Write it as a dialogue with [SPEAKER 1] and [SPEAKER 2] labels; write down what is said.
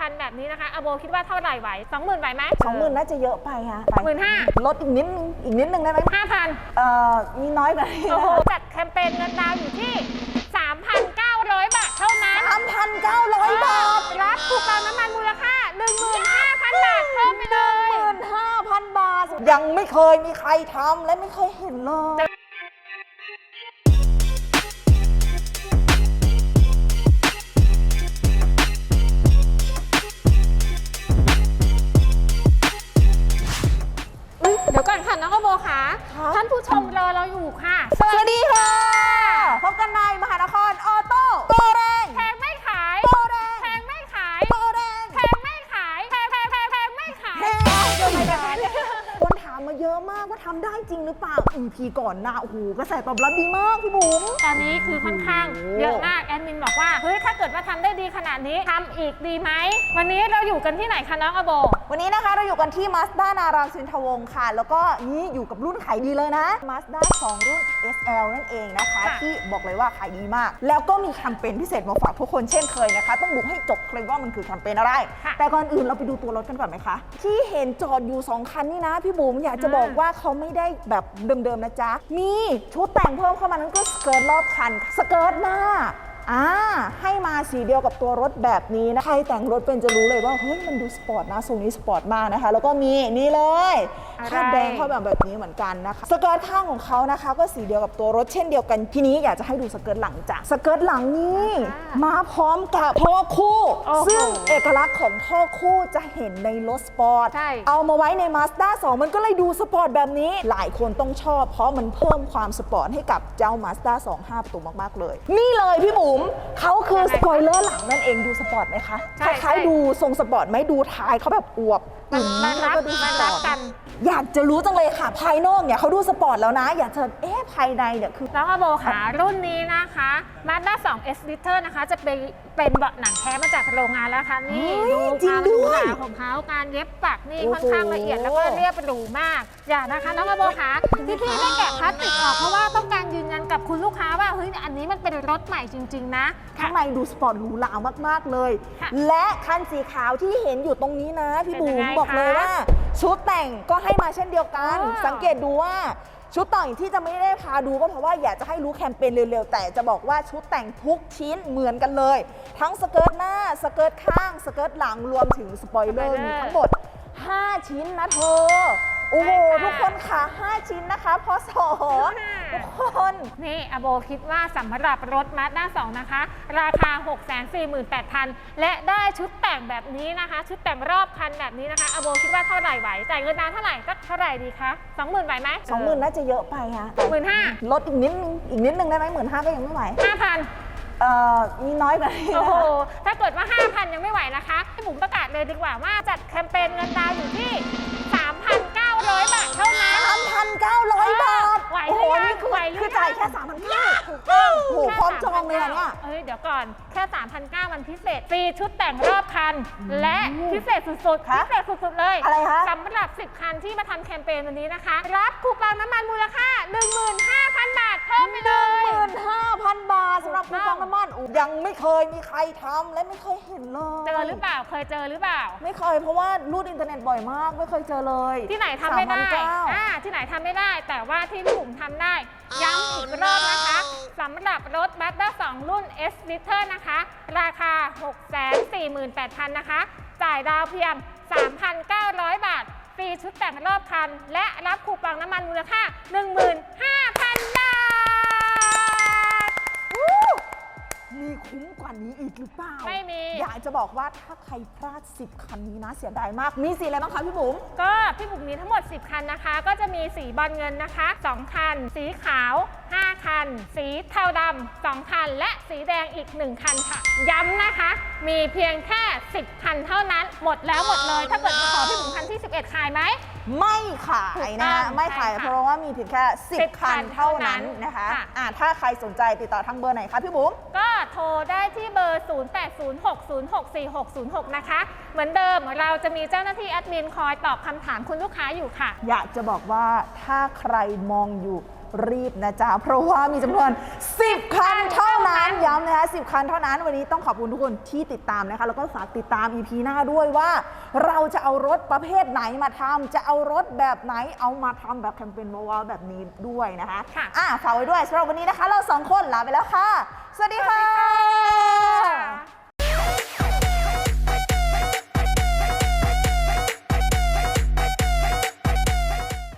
[SPEAKER 1] คันแบบนี้นะคะอโบคิดว่าเท่าไหร่ไหวสองหมื่นไหวไหม
[SPEAKER 2] สองหมื่นน่าจะเยอะไปฮะ
[SPEAKER 1] หมื่นห้า
[SPEAKER 2] ลดอีกนิดนึงอีกนิดนึงได้ไหม
[SPEAKER 1] ห้าพัน
[SPEAKER 2] เอ่อมีน้อยกว่านี้
[SPEAKER 1] โอ้โหจัดแคมเปญเงินดาวน์อยู่ที่ 3,900 บาทเท่านั้น
[SPEAKER 2] สามพันเก้าร้อยบาท
[SPEAKER 1] รับคูปองน้ำมันมูลค่า 15,000 บาทเพิ่มไปเลย
[SPEAKER 2] หมื่นห้าพันบาท ยังไม่เคยมีใครทำและไม่เคยเห็นเลย
[SPEAKER 1] อุ๊ย อะมา
[SPEAKER 2] กว่าทำได้จริงหรือเปล่า EP ก่อนหน้าโอ้โหกระแสตอบรับดีมากพี่บุ๋ม
[SPEAKER 1] ตอนนี้คือค่อนข้าง
[SPEAKER 2] โอ้
[SPEAKER 1] เยอะมาก แอดมินบอกว่า เฮ้ย ถ้าเกิดว่าทำได้ดีขนาดนี้ทำอีกดีไหม วันนี้เราอยู่กันที่ไหนคะน้องอโบ
[SPEAKER 2] วันนี้นะคะเราอยู่กันที่ Mazda นารามสินทวงศ์ค่ะ แล้วก็นี่อยู่กับรุ่นขายดีเลยนะ Mazda 2รุ่น SL นั่นเองนะคะ
[SPEAKER 1] ค่ะ
[SPEAKER 2] ที่บอกเลยว่าขายดีมาก แล้วก็มีแคมเปญพิเศษมาฝากทุกคนเช่นเคยนะคะ ต้องดูให้จบเลยว่ามันคือแคมเปญอะไร
[SPEAKER 1] ค่ะ
[SPEAKER 2] แต่ก่อนอื่นเราไปดูตัวรถกันก่อนไหมคะ ที่เห็นจอดอยู่ 2 คันนี่นะ พี่บุ๋มอยากจะบอกว่าเขาไม่ได้แบบเดิมๆนะจ๊ะมีชุดแต่งเพิ่มเข้ามานั่นก็สเกิร์ตรอบคัน สเกิร์ตหน้าอ่าให้มาสีเดียวกับตัวรถแบบนี้นะ ใครแต่งรถเป็นจะรู้เลยว่า เฮ้ย มันดูสปอร์ตนะทรงนี้สปอร์ตมากนะคะ แล้วก็มีนี่เลย คาดแดงเข้าแบบแบบนี้เหมือนกันนะคะสเกิร์ตข้างของเขานะคะ ก็สีเดียวกับตัวรถเช่นเดียวกันทีนี้อยากจะให้ดูสเกิร์ตหลังจ้ะสเกิร์ตหลังนี้
[SPEAKER 1] อ่าม
[SPEAKER 2] มาพร้อมกับท่อคู่
[SPEAKER 1] โอ้โห
[SPEAKER 2] ซึ่งเอกลักษณ์ของท่อคู่จะเห็นในรถสปอร์ต
[SPEAKER 1] ใช่
[SPEAKER 2] เอามาไว้ใน Mazda 2 มันก็เลยดูสปอร์ตแบบนี้ หลายคนต้องชอบ เพราะมันเพิ่มความสปอร์ตให้กับเจ้า Mazda 2 5ประตูมากๆเลย นี่เลยพี่บุ๋มเขาคือ
[SPEAKER 1] ยังไง
[SPEAKER 2] สปอยเลอร์หลังนั่นเองดูสปอร์ตไหมคะ
[SPEAKER 1] ใช่
[SPEAKER 2] คล้าย
[SPEAKER 1] ใช่
[SPEAKER 2] ๆดูทรงสปอร์ตไหมดูท้ายเขาแบบอวบ
[SPEAKER 1] มัน
[SPEAKER 2] อึ๋
[SPEAKER 1] มันรับ
[SPEAKER 2] แล้วก็ดูส
[SPEAKER 1] มัน
[SPEAKER 2] ปอ
[SPEAKER 1] รับ
[SPEAKER 2] ร์ต
[SPEAKER 1] กัน
[SPEAKER 2] อยากจะรู้จังเลยค่ะ ภายนอกเนี่ยเขาดูสปอร์ตแล้วนะ อยากจะเอ๊ะภายในเนี่ยคือ
[SPEAKER 1] แล้วก็โบค่ะรุ่นนี้นะคะ Mazda 2 S Liter นะคะ จะเป็น เป็นเบาะหนังแท้มาจากโรงงานแล้วค่ะนี่
[SPEAKER 2] เฮ้ย
[SPEAKER 1] ดู
[SPEAKER 2] จริง
[SPEAKER 1] ความ
[SPEAKER 2] ด้
[SPEAKER 1] หรู
[SPEAKER 2] วย
[SPEAKER 1] หราของเขาการเย็บปักนี่
[SPEAKER 2] โอ้โห
[SPEAKER 1] ค่อนข้างละเอียดแล้วก็เรียบหรูมาก อย่านะคะน้องอโบค่ะที่พี่ไม่แกะพลาสติกออกเพราะว่าต้องการยืนยันกับคุณลูกค้าว่าเฮ้ยอันนี้มันเป็นรถใหม่จริง ๆ นะ
[SPEAKER 2] ข้างในดูสปอร์ตหรูหรามากๆเลย
[SPEAKER 1] ค่ะ
[SPEAKER 2] และคันสีขาวที่เห็นอยู่ตรงนี้นะ พี่
[SPEAKER 1] เป็น
[SPEAKER 2] บุ๋
[SPEAKER 1] ยัง
[SPEAKER 2] ม
[SPEAKER 1] ไง
[SPEAKER 2] บอกเลย
[SPEAKER 1] คะ
[SPEAKER 2] ว่า ชุดแต่งก็ให้มาเช่นเดียวกัน
[SPEAKER 1] อ๋อ
[SPEAKER 2] สังเกตดูว่า ชุดแต่งที่จะไม่ได้พาดูก็เพราะว่าอยากจะให้รู้แคมเปญเร็วๆ แต่จะบอกว่าชุดแต่งทุกชิ้นเหมือนกันเลย ทั้งสเกิร์ตหน้า สเกิร์ตข้าง สเกิร์ตหลังรวมถึงสปอยเลอร์มีทั้งหมด 5 ชิ้นนะเธอ โอ้โห
[SPEAKER 1] ใช่ค่ะ
[SPEAKER 2] ทุกคนค่ะ5ชิ้นนะคะพอสอทุกคน
[SPEAKER 1] นี่อโบคิดว่าสำหรับรถ Mazda 2นะคะ ราคา 648,000 และได้ชุดแต่งแบบนี้นะคะ ชุดแต่งรอบคันแบบนี้นะคะอโบคิดว่าเท่าไหร่ไหวจ่ายเงินดาวน์เท่าไหร่สักเท่าไหร่ดีคะ20,000ไหวไหม
[SPEAKER 2] สองหมื่นน่าจะเยอะไปฮะ
[SPEAKER 1] หมื่นห้า
[SPEAKER 2] ลดอีกนิดนึงอีกนิดนึงได้ไหมหมื่นห้าก็ยังไม่ไหว
[SPEAKER 1] ห้าพัน
[SPEAKER 2] เอ่อมีน้อยกว่านี้
[SPEAKER 1] โอ้
[SPEAKER 2] นะ
[SPEAKER 1] โห
[SPEAKER 2] คะ
[SPEAKER 1] ถ้าเกิดว่า 5,000 ยังไม่ไหวนะคะให้บุ๋มประกาศเลยดีกว่าว่าจัดแคมเปญเงินดาวน์อยู่ที่
[SPEAKER 2] แค่สามพันเก้า
[SPEAKER 1] ถูกต้อง
[SPEAKER 2] โอ้โหพร้อมจองเลยอะเนี่ย
[SPEAKER 1] เอ้ยเดี๋ยวก่อนแค่3,900มันพิเศษฟรีชุดแต่งรอบคัน และพิเศษสุดๆ
[SPEAKER 2] คะ
[SPEAKER 1] พิเศษสุดๆเลย
[SPEAKER 2] อะไรคะ
[SPEAKER 1] สำหรับ 10 คันที่มาทำแคมเปญวันนี้นะคะ รับคูปองน้ำมันมูลค่า 15,000 บาทเพิ่มไปเลย
[SPEAKER 2] หมื่นห้าพันบาทสำหรับ
[SPEAKER 1] ถู
[SPEAKER 2] คู
[SPEAKER 1] ก
[SPEAKER 2] ป
[SPEAKER 1] ต้
[SPEAKER 2] อ
[SPEAKER 1] อง
[SPEAKER 2] งน้ำมันอุ๊ ยยังไม่เคยมีใครทำและไม่เคยเห็นเลย
[SPEAKER 1] เจอหรือเปล่าเคยเจอหรือเปล่า
[SPEAKER 2] ไม่เคยเพราะว่ารูดอินเทอร์เน็ตบ่อยมาก ไม่เคยเจอเลย
[SPEAKER 1] ที่ไหนทำไม่ได้
[SPEAKER 2] 3,900
[SPEAKER 1] อ่าที่ไหนทำไม่ได้ แต่ว่าที่พี่บุ๋มทำได้ ย้ำอีกรอบนะคะสำหรับรถ Mazda 2รุ่น S Liter นะคะ ราคา 648,000 นะคะ จ่ายดาวเพียง 3,900 บาท ฟรีชุดแต่งรอบคัน และรับคูปองน้ำมันมูลค่า 15,000า
[SPEAKER 2] นี้อีกหรือเปล่า
[SPEAKER 1] ไม่มี
[SPEAKER 2] อยากจะบอกว่าถ้าใครพลาด 10 คันนี้นะเสียดายมาก มีสีอะไรบ้างคะพี่บุ๋ม
[SPEAKER 1] ก็พี่บุ๋มมีทั้งหมด 10 คันนะคะ ก็จะมีสีบอลเงินนะคะ 2 คัน สีขาว 5 คัน สีเทาดำ2คัน และสีแดงอีก 1 คันค่ะ ย้ำนะคะ มีเพียงแค่ 10 คันเท่านั้น หมดแล้วหมดเลย ถ้าเกิดมาขอพี่บุ๋มคันที่ 11 ขายไหม
[SPEAKER 2] ไม่ขาย
[SPEAKER 1] ถูกต้
[SPEAKER 2] นะ
[SPEAKER 1] อง
[SPEAKER 2] คะไม่ขาย
[SPEAKER 1] ใช่ค่ะ
[SPEAKER 2] เพราะว่ามีเพียงแค่
[SPEAKER 1] 10
[SPEAKER 2] 10คันเท่านั้นนะคะ
[SPEAKER 1] ค่ะ
[SPEAKER 2] อ่าถ้าใครสนใจติดต่อทางเบอร์ไหนคะพี่บุ๋ม
[SPEAKER 1] ก็โทรได้ที่เบอร์ 0806064606 นะคะ เหมือนเดิมเราจะมีเจ้าหน้าที่แอดมินคอยตอบคำถามคุณลูกค้าอยู่ค่ะ
[SPEAKER 2] อยากจะบอกว่าถ้าใครมองอยู่ รีบนะจ๊ะ เพราะว่ามีจำนวน 10 คันเท่านั้นย้ำนะคะ10 คันเท่านั้นวันนี้ต้องขอบคุณทุกคนที่ติดตามนะคะ แล้วก็ฝากติดตาม EP หน้าด้วยว่า เราจะเอารถประเภทไหนมาทำจะเอารถแบบไหนเอามาทำแบบแคมเปญว้าวๆแบบนี้ด้วยนะคะ
[SPEAKER 1] ค่ะ
[SPEAKER 2] อะฝากไว้ด้วยสำหรับวันนี้นะคะ เราสองคนลาไปแล้วค่ะ สวัสดีค่ะ